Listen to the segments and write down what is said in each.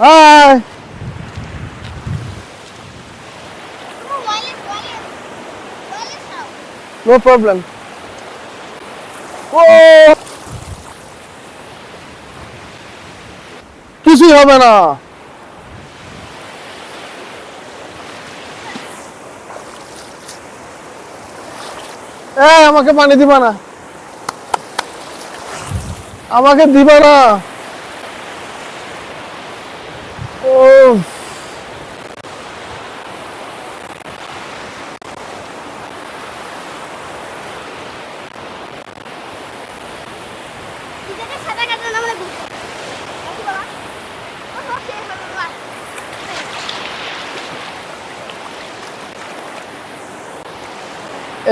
High no problem ও কিছুই হবে না। এই, আমাকে পানি দিবা না। আমাকে দিবা না ও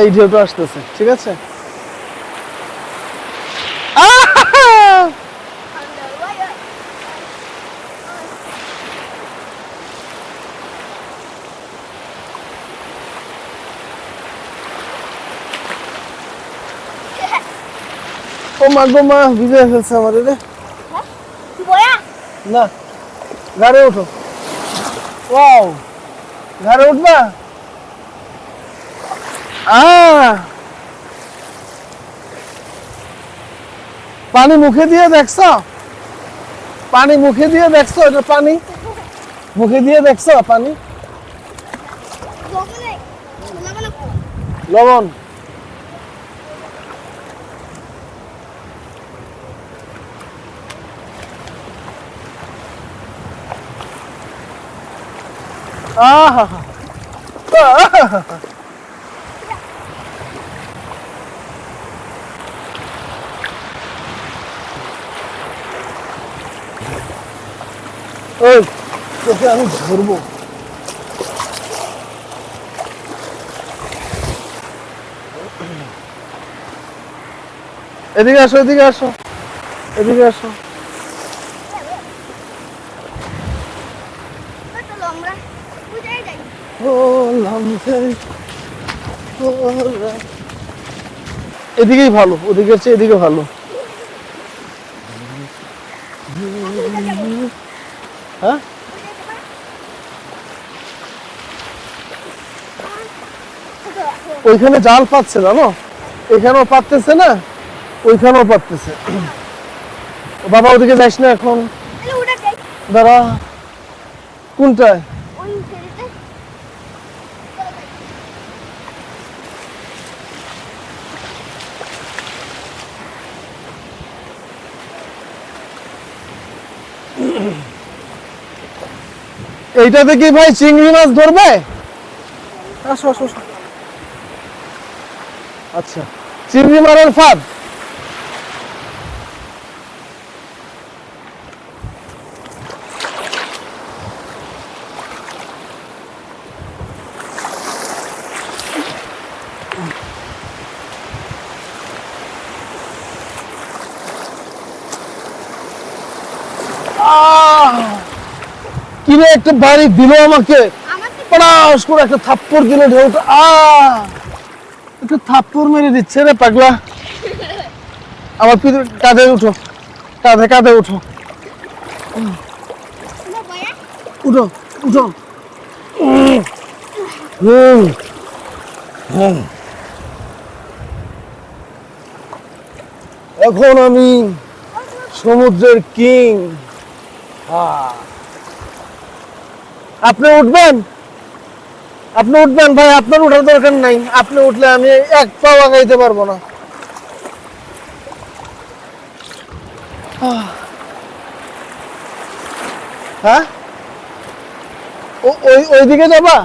এই ঢেউটা আসতেছে ঠিক আছে? ও মা গো মা ভিজে ফেলছে আমাদের রে। না ঘরে ওঠো। ওয়াও ঘরে উঠবা? পানি মুখে দিয়ে দেখছ? পানি মুখে দিয়ে দেখছ? এটা পানি। মুখে দিয়ে দেখছ পানি? লবণ। আহা আহা ওই তোকে আমি ধরবো এদিকে আসো এদিকে আসো এদিকে আসো এদিকেই ভালো, ওদিকের চেয়ে এদিকে ভালো। হ্যাঁ? ওইখানে জাল পাচ্ছে, জানো? এখানেও পাততেছে না, ওইখানেও পাততেছে বাবা, ওদিকে যাস না এখন। দাঁড়া। কোনটায়? এইটাতে কি ভাই চিংড়ি মাছ ধরবে আসো আসো আসো। আচ্ছা চিংড়ি মারার ফাঁদ আহ! কিরে একটা বাড়ি দিল আমাকে? পড়াশ করে একটা থাপ্পড় দিল ঢেউটা। আ! একটা থাপ্পড় মেরে দিচ্ছে রে পাগলা। আমার কাঁধে উঠো। কাঁধে কাঁধে উঠো। উঠো উঠো। হুম। হুম। এখন আমি সমুদ্রের কিং। আপনি উঠবেন? আপনি উঠবেন ভাই, আপনার উঠার দরকার নাই। আপনি উঠলে আমি এক পাও আগাইতে পারব না। হ্যাঁ? ওই, ওইদিকে যাবা?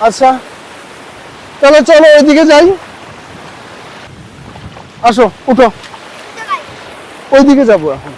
আচ্ছা। তাহলে চলো, ওইদিকে যাই। আসো, উঠো। ওইদিকে যাব এখন